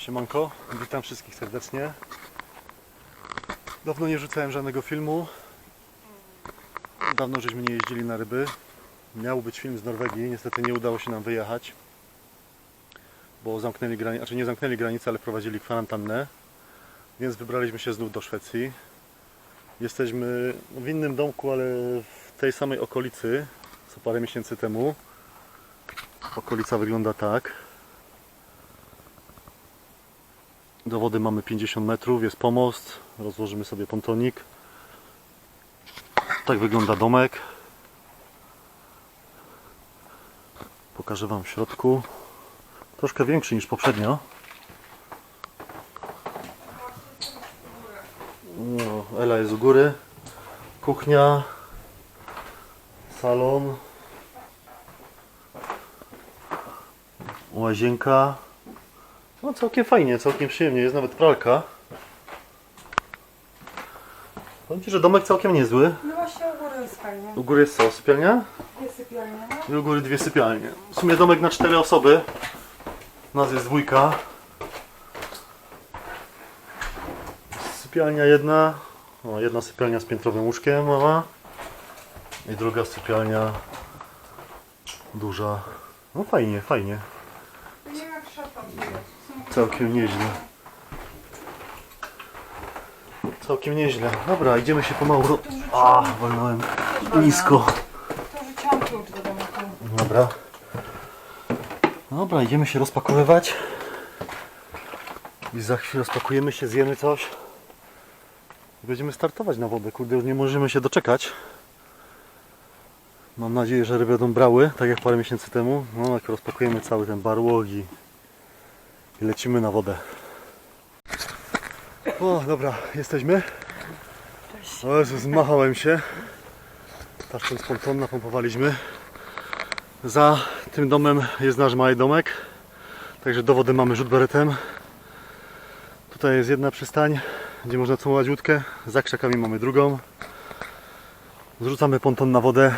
Siemanko, witam wszystkich serdecznie. Dawno nie rzucałem żadnego filmu. Dawno żeśmy nie jeździli na ryby. Miał być film z Norwegii, niestety nie udało się nam wyjechać. Bo zamknęli granicę, znaczy nie zamknęli granicy, ale wprowadzili kwarantannę. Więc wybraliśmy się znów do Szwecji. Jesteśmy w innym domku, ale w tej samej okolicy, co parę miesięcy temu. Okolica wygląda tak. Do wody mamy 50 metrów, jest pomost, rozłożymy sobie pontonik. Tak wygląda domek. Pokażę Wam w środku. Troszkę większy niż poprzednio. No, Ela jest u góry. Kuchnia. Salon. Łazienka. No całkiem fajnie, całkiem przyjemnie. Jest nawet pralka. Powiem Ci, że domek całkiem niezły. No właśnie u góry jest fajnie. U góry jest co? Sypialnia? Jest sypialnia, no. I u góry dwie sypialnie. W sumie domek na cztery osoby. Nas jest dwójka. Sypialnia jedna. O, jedna sypialnia z piętrowym łóżkiem mama. I druga sypialnia duża. No fajnie, fajnie. Nie wiem jak szatan jest. Całkiem nieźle. Całkiem nieźle. Dobra, idziemy się pomału. A, walnąłem nisko. To. Dobra. Dobra, idziemy się rozpakowywać. I za chwilę rozpakujemy się, zjemy coś. I będziemy startować na wodę. Kurde, już nie możemy się doczekać. Mam nadzieję, że ryby będą brały, tak jak parę miesięcy temu. No, jak rozpakujemy cały ten barłog i, lecimy na wodę. O, dobra, jesteśmy. O Jezu, zmachałem się. Tarczą z ponton napompowaliśmy. Za tym domem jest nasz mały domek. Także do wody mamy rzut beretem. Tutaj jest jedna przystań, gdzie można całować łódkę. Za krzakami mamy drugą. Zrzucamy ponton na wodę.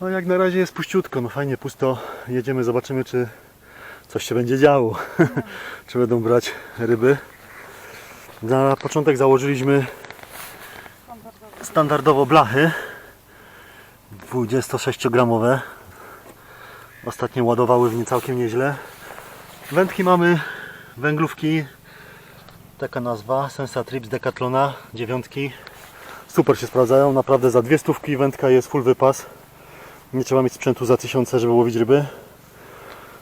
No jak na razie jest puściutko, no fajnie pusto. Jedziemy, zobaczymy czy coś się będzie działo. czy będą brać ryby. Na początek założyliśmy standardowo blachy. 26-gramowe. Ostatnio ładowały w nie całkiem nieźle. Wędki mamy, węglówki. Taka nazwa, Sensatrips Decathlona, dziewiątki. Super się sprawdzają, naprawdę za dwie stówki wędka jest full wypas. Nie trzeba mieć sprzętu za tysiące, żeby łowić ryby.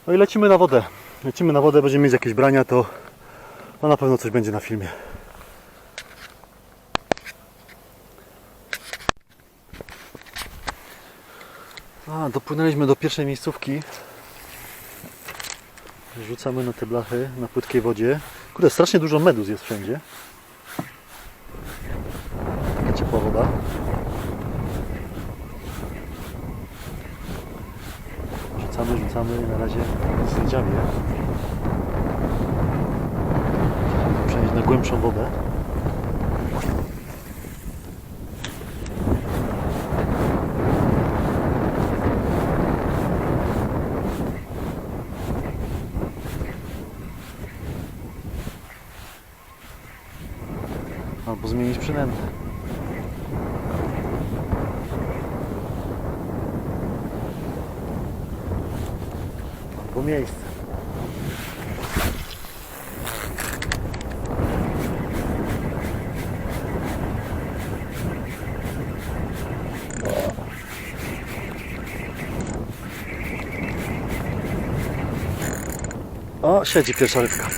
No i lecimy na wodę. Lecimy na wodę, będziemy mieć jakieś brania, to no na pewno coś będzie na filmie. A, dopłynęliśmy do pierwszej miejscówki. Rzucamy na te blachy na płytkiej wodzie. Kurde, strasznie dużo meduz jest wszędzie. Rzucamy, rzucamy i na razie nic nie dziawie. Przenieść na głębszą wodę. Albo zmienić przynętę. Miejsce. O, siedzi pierwsza rybka.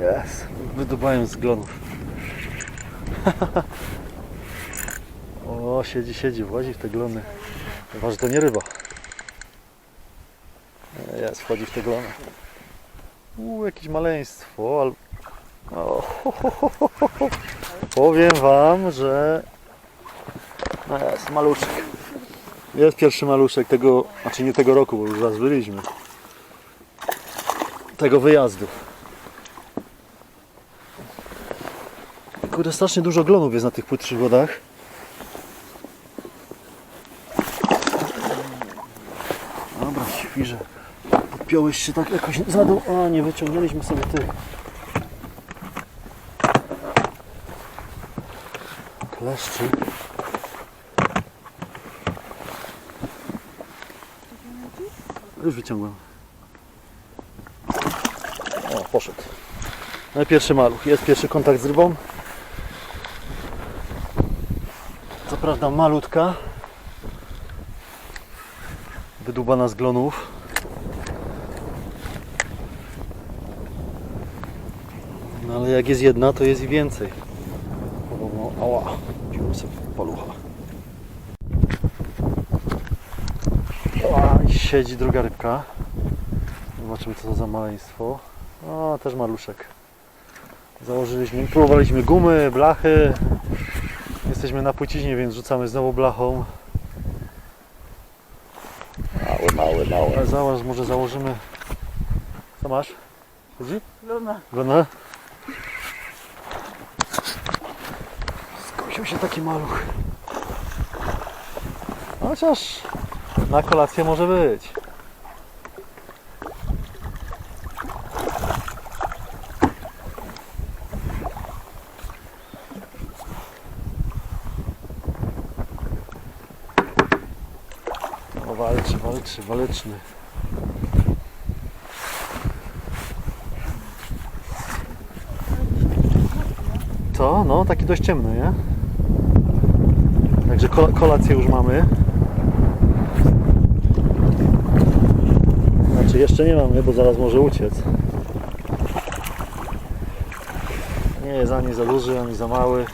Jest. Wydubają z glonów. O, siedzi, siedzi, włazi w te glony. Chyba, że to nie ryba. Jest, wchodzi w te glony. Uuu, jakieś maleństwo, ale... O, ho, ho, ho, ho, ho, ho. Powiem Wam, że... No jest, maluszek. Jest pierwszy maluszek tego, znaczy nie tego roku, bo już raz byliśmy. Tego wyjazdu. Kurde, strasznie dużo glonów jest na tych płytszych wodach. Spiąłeś się tak jakoś za dół. O, nie wyciągnęliśmy sobie tych. Kleszczy. Już wyciągłem. O, poszedł. No i pierwszy maluch. Jest pierwszy kontakt z rybą. Co prawda malutka. Wydłubana z glonów. Ale jak jest jedna, to jest i więcej. Podobno, ała, wziąłem sobie palucha. Ała, i siedzi druga rybka. Zobaczymy co to za maleństwo. O, też maluszek. Założyliśmy, próbowaliśmy gumy, blachy. Jesteśmy na płyciźnie, więc rzucamy znowu blachą. Mały, mały, mały. Ale zobacz, może założymy. Co masz? Chodzi? Luna. Luna? Skusił się taki maluch. Chociaż na kolację może być. O, walczy, walczy, waleczny. To, no, taki dość ciemny, nie? Także kol- kolację już mamy. Znaczy jeszcze nie mamy, bo zaraz może uciec. Nie jest ani za duży, ani za mały.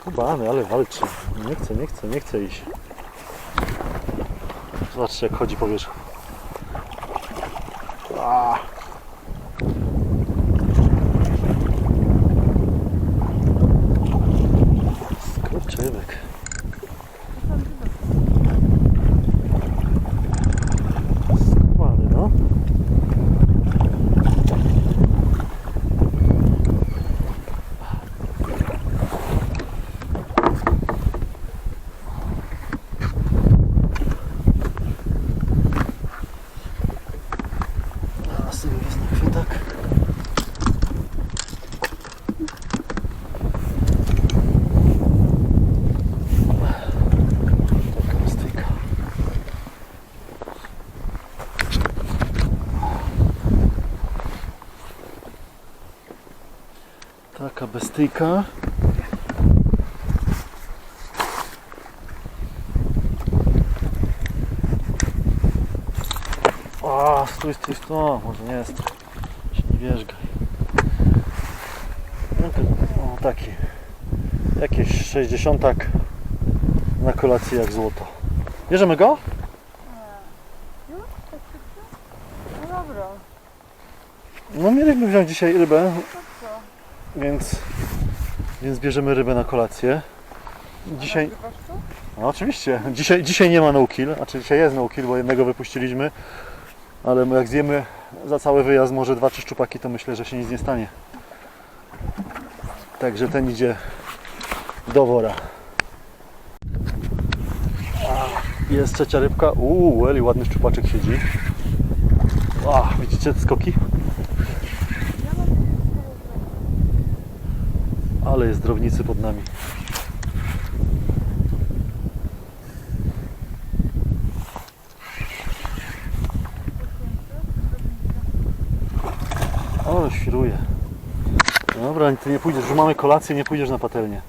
Skubany, ale walczy. Nie chce, nie chce, nie chce iść. Zobaczcie jak chodzi po wierzchu. Skurczybyk. Skubany, no. A, sobie wezmę chwytak. Taka styka. Bestyjka. A, stój, stój, stój. Może nie jest. Się nie wierzgaj. No to, o, taki. Jakieś 60 na kolację jak złoto. Bierzemy go? No dobra. No mieliśmy wziąć dzisiaj rybę, więc, więc bierzemy rybę na kolację. Dzisiaj, no oczywiście, dzisiaj, dzisiaj nie ma no kill, znaczy dzisiaj jest no kill, bo jednego wypuściliśmy, ale jak zjemy za cały wyjazd może dwa trzy szczupaki, to myślę, że się nic nie stanie. Także ten idzie do wora. Jest trzecia rybka. Uuu, Eli, ładny szczupaczek siedzi. A, widzicie te skoki? Ale jest drobnicy pod nami. O, świruje. Dobra, ty nie pójdziesz, już mamy kolację, nie pójdziesz na patelnię.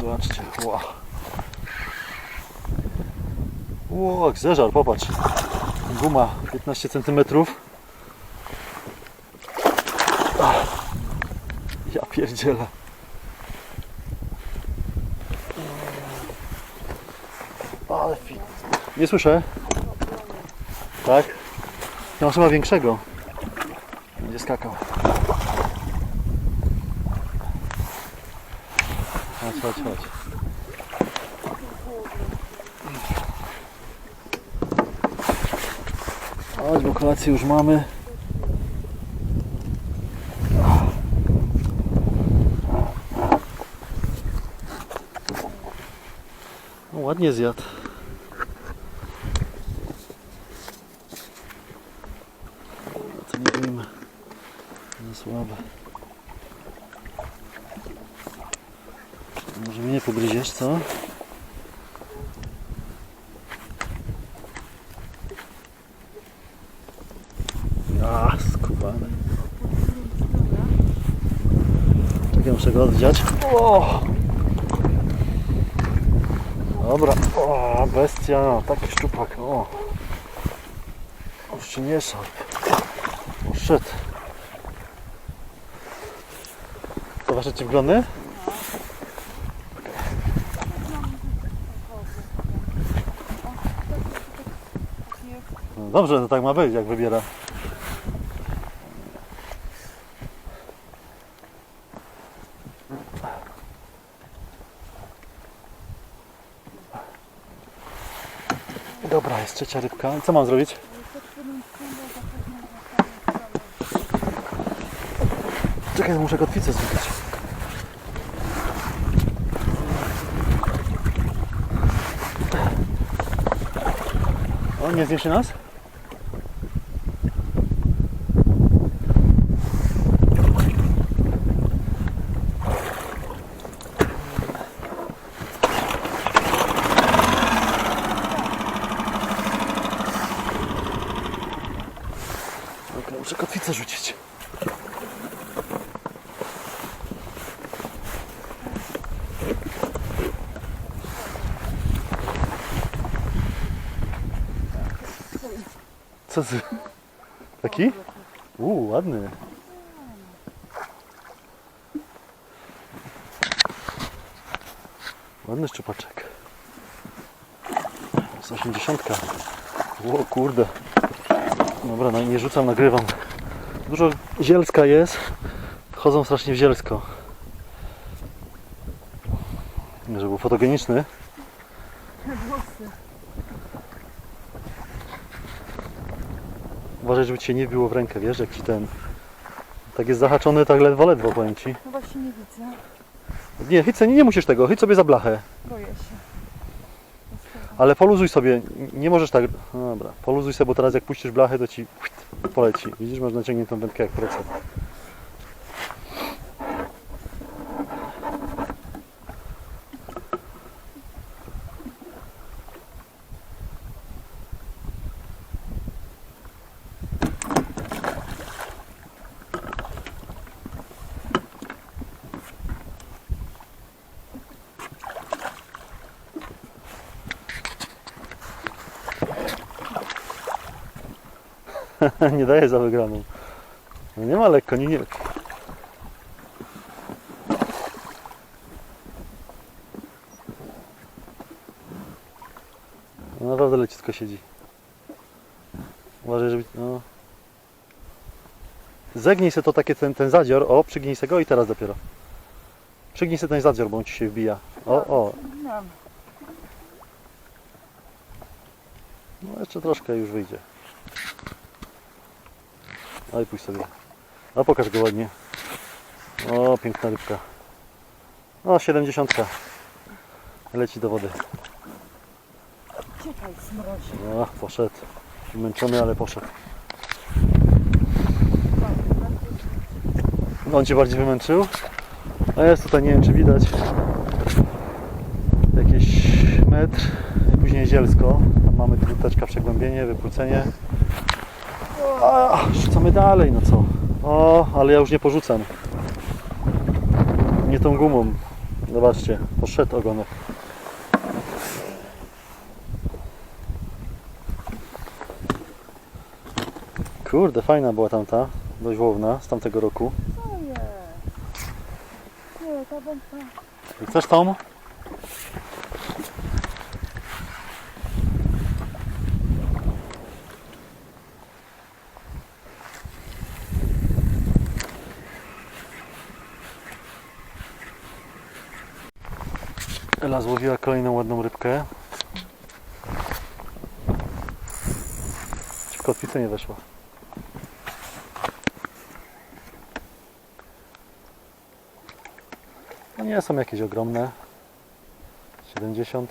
Zobaczcie, ła. Ło, zeżar, popatrz. Guma 15 cm. Ja pierdzielę. Ale fi... Nie słyszę. Tak? Mam chyba większego. Będzie skakał. Chodź, chodź, chodź. Chodź, bo kolację już mamy. nie zjadł. To nie wiem, za słabe. Może mnie pogryziesz, co? A, skubany. Tak ja muszę go oddziać. O! Dobra, o, bestia, taki szczupak, o. Się nie szarp. O. To wasze ci wglądy? No dobrze, to tak ma być, jak wybiera. Dobra, jest trzecia rybka. Co mam zrobić? Czekaj, muszę kotwicę złapać. O, nie zniesie nas? Dobra, muszę kotwicę rzucić. Co ty? Taki? Uuu, ładny. Ładny szczupaczek. Z 80. O kurde. Dobra, no nie rzucam, nagrywam. Dużo zielska jest. Chodzą strasznie w zielsko. Żeby był fotogeniczny. Uważaj, żeby ci się nie wbiło w rękę, wiesz, jak ci ten... Tak jest zahaczony, tak ledwo, ledwo, powiem ci. No właśnie nie widzę. Nie, chyć, nie, nie musisz tego, chyć sobie za blachę. Boję się. Ale poluzuj sobie, nie możesz tak... No dobra, poluzuj sobie, bo teraz jak puścisz blachę, to ci poleci. Widzisz, masz naciągniętą wędkę jak procent. nie daje za wygraną. No nie ma lekko, nie, nie. No naprawdę leciutko siedzi. Uważaj, żeby... No. Zegnij sobie to takie ten, ten zadzior, o, przygnij sobie go i teraz dopiero. Przygnij sobie ten zadzior, bo on ci się wbija. O, o, no jeszcze troszkę już wyjdzie. Oj, pójdź sobie. A pokaż go ładnie. O, piękna rybka. O, 70. Leci do wody. Czekaj, smrodzi. O, poszedł. Męczony, ale poszedł. On cię bardziej wymęczył? A jest tutaj, nie wiem czy widać, jakiś metr, później zielsko. Tam mamy dwuteczka przegłębienie, wypłycenie. A, rzucamy dalej, no co? O, ale ja już nie porzucam. Nie tą gumą. Zobaczcie, poszedł ogonek. Kurde, fajna była tamta, dość łowna z tamtego roku. Co jest? Nie, ta wędka. Chcesz tą? Ela złowiła kolejną ładną rybkę. Ci w kotwicę nie weszła. No nie są jakieś ogromne. 70.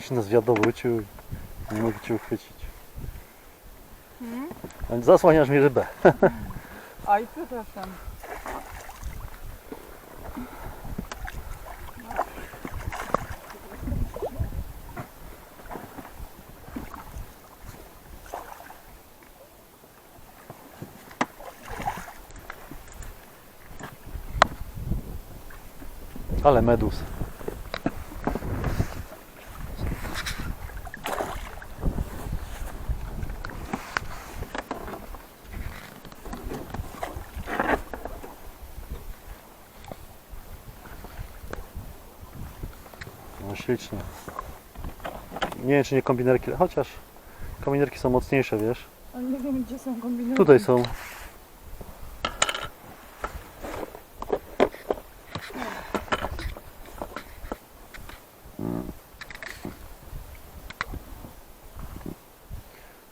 Się nas wiadomo, wróciły nie mogę Cię uchwycić. Hmm? Zasłaniasz mi rybę. Oj, przepraszam. Ale medus. Ślicznie. Nie wiem czy nie kombinerki, chociaż kombinerki są mocniejsze, wiesz. Ale nie wiem, gdzie są kombinacje. Tutaj są.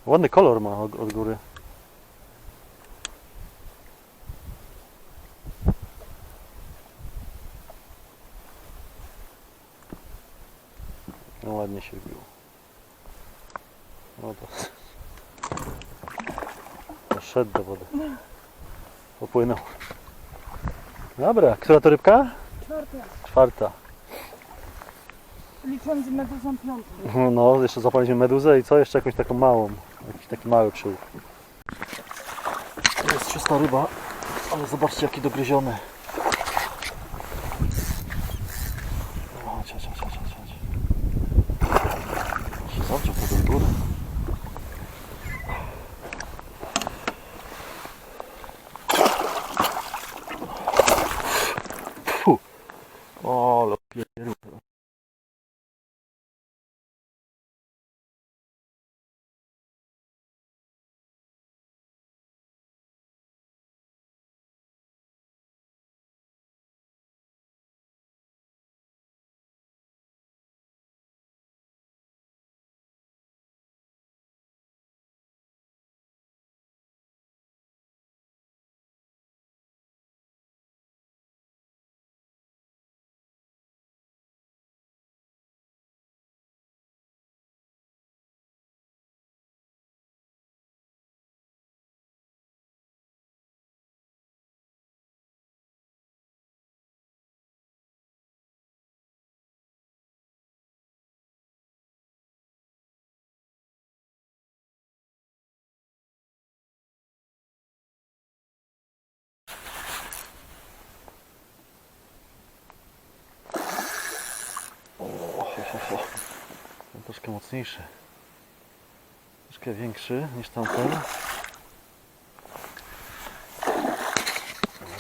Ładny kolor ma od, od góry. No ładnie się wbiło. No to... Szedł do wody. Popłynął. Dobra, która to rybka? Czwarta. Czwarta. Licząc z meduzą piątą. No, jeszcze zapaliśmy meduzę i co? Jeszcze jakąś taką małą. Jakiś taki mały przyłów. To jest czysta ryba, ale zobaczcie jaki dogryziony. O, Chodź, chodź, chodź, chodź, chodź, chodź. Się zawdział to do góry. Fu. O, ale pieru. Ho, ho, ho. Ten troszkę mocniejszy. Troszkę większy niż tamten.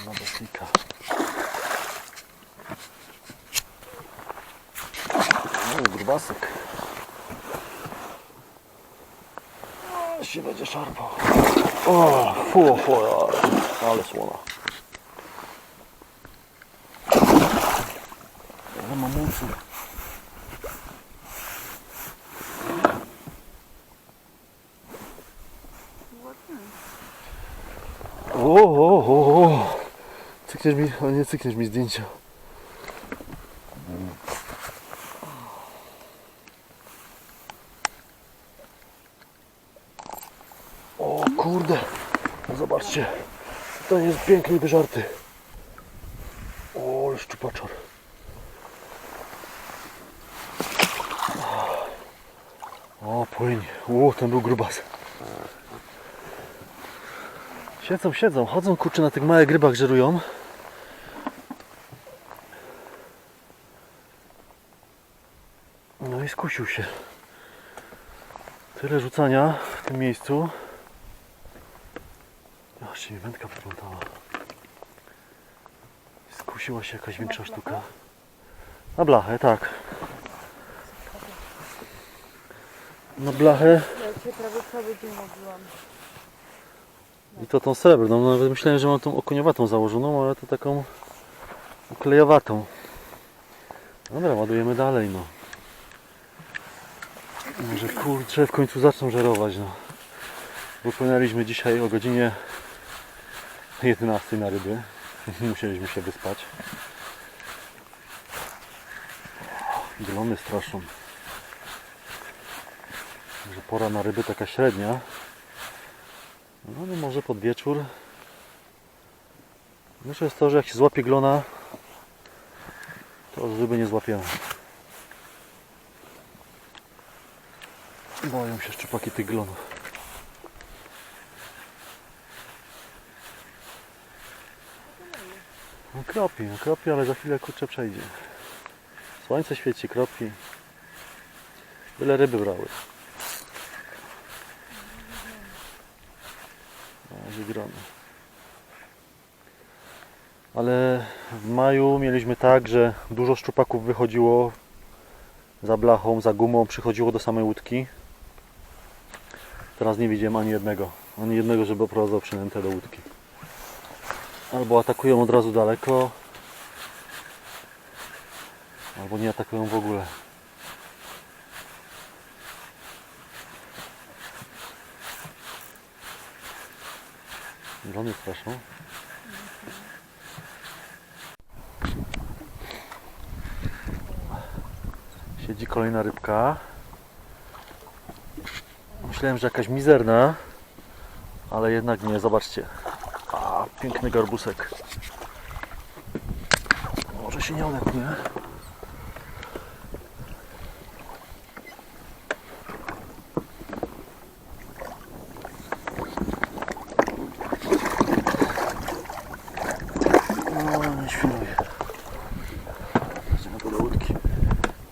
Ma dosyka. No grubasek. O, się będzie szarpał. O, fu, fu, ale, słona. Ale ma mocy. O, o, o, o. Cykniesz mi, o nie cykniesz mi zdjęcia. O kurde, zobaczcie, to jest piękny i wyżarty. O, ale szczupaczor. O, płyń. O, ten był grubas. Siedzą, siedzą, chodzą kurczę na tych małych rybach żerują. No i skusił się. Tyle rzucania w tym miejscu. Aż mi wędka wyglądała. Skusiła się jakaś większa sztuka. Na blachę, tak. Na blachę Ja cię prawie cały dzień. I to tą srebrną. No, Nawet myślałem, że mam tą okoniowatą założoną, ale to taką uklejowatą. Dobra, ładujemy dalej, no. Może kurczę w końcu zaczną żerować, no. Wypłynęliśmy dzisiaj o godzinie 11 na ryby. Musieliśmy się wyspać. Glony straszą. Także pora na ryby taka średnia. No ale może pod wieczór. Myślę jest to, że jak się złapie glona, to ryby nie złapiemy. Boją się szczupaki tych glonów. No kropi, no kropi, ale za chwilę kurczę przejdzie. Słońce świeci, kropi. Byle ryby brały. Na razie grony. Ale w maju mieliśmy tak, że dużo szczupaków wychodziło za blachą, za gumą, przychodziło do samej łódki. Teraz nie widziałem ani jednego. Ani jednego, żeby oprowadzał przynętę do łódki. Albo atakują od razu daleko, albo nie atakują w ogóle. Glony straszą. Siedzi kolejna rybka. Myślałem, że jakaś mizerna, ale jednak nie. Zobaczcie. A, piękny garbusek. Może się nie odepnie. O, nie świruje. Idziemy do łódki.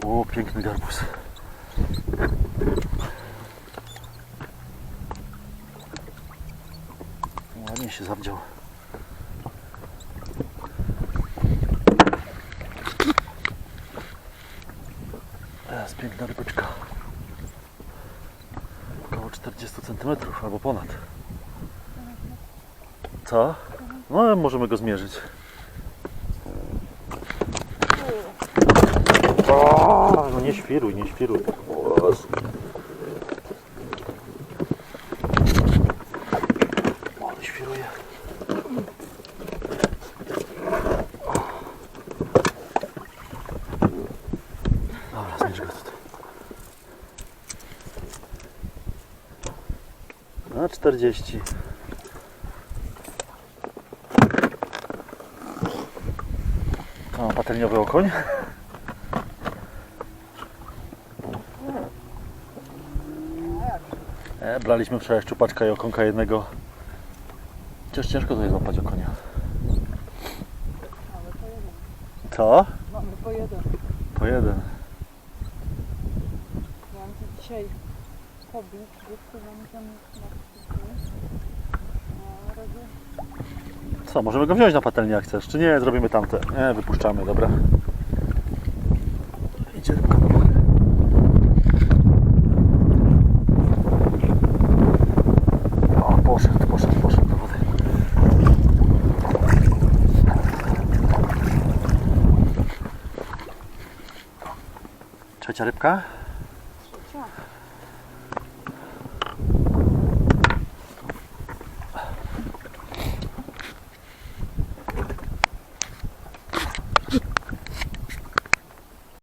O, piękny garbus. Ładnie się zawdział. Jest piękna rybeczka. Około 40 cm albo ponad. Co? No, możemy go zmierzyć. O, no nie świruj, nie świruj. 40. To ma patelniowy okoń. E, braliśmy wczoraj szczupaczka i okonka jednego. Chociaż ciężko tutaj złapać okonia. Co? Mamy po jeden. Po jeden. Mam dzisiaj pobić, dziecko nam tam na co, możemy go wziąć na patelnię jak chcesz, czy nie? Zrobimy tamte. Nie, wypuszczamy, dobra. Idzie rybka do wody. O, poszedł, poszedł, poszedł do wody. Trzecia rybka.